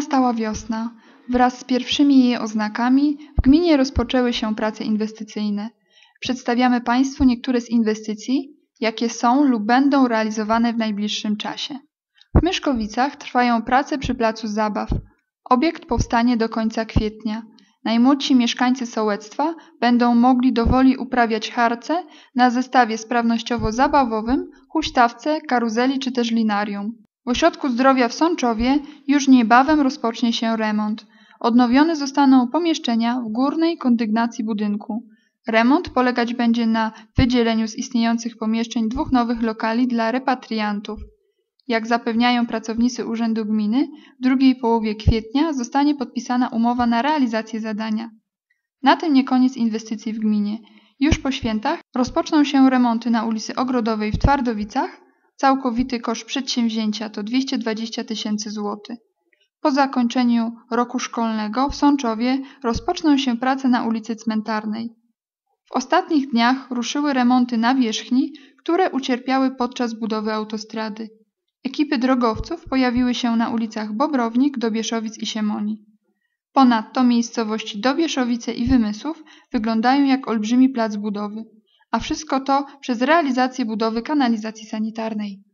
Nastała wiosna. Wraz z pierwszymi jej oznakami w gminie rozpoczęły się prace inwestycyjne. Przedstawiamy Państwu niektóre z inwestycji, jakie są lub będą realizowane w najbliższym czasie. W Myszkowicach trwają prace przy placu zabaw. Obiekt powstanie do końca kwietnia. Najmłodsi mieszkańcy sołectwa będą mogli dowoli uprawiać harce na zestawie sprawnościowo-zabawowym, huśtawce, karuzeli czy też linarium. W Ośrodku Zdrowia w Sączowie już niebawem rozpocznie się remont. Odnowione zostaną pomieszczenia w górnej kondygnacji budynku. Remont polegać będzie na wydzieleniu z istniejących pomieszczeń dwóch nowych lokali dla repatriantów. Jak zapewniają pracownicy Urzędu Gminy, w drugiej połowie kwietnia zostanie podpisana umowa na realizację zadania. Na tym nie koniec inwestycji w gminie. Już po świętach rozpoczną się remonty na ulicy Ogrodowej w Twardowicach. Całkowity koszt przedsięwzięcia to 220 tysięcy złotych. Po zakończeniu roku szkolnego w Sączowie rozpoczną się prace na ulicy Cmentarnej. W ostatnich dniach ruszyły remonty na wierzchni, które ucierpiały podczas budowy autostrady. Ekipy drogowców pojawiły się na ulicach Bobrownik, Dobieszowic i Siemoni. Ponadto miejscowości Dobieszowice i Wymysłów wyglądają jak olbrzymi plac budowy, a wszystko to przez realizację budowy kanalizacji sanitarnej.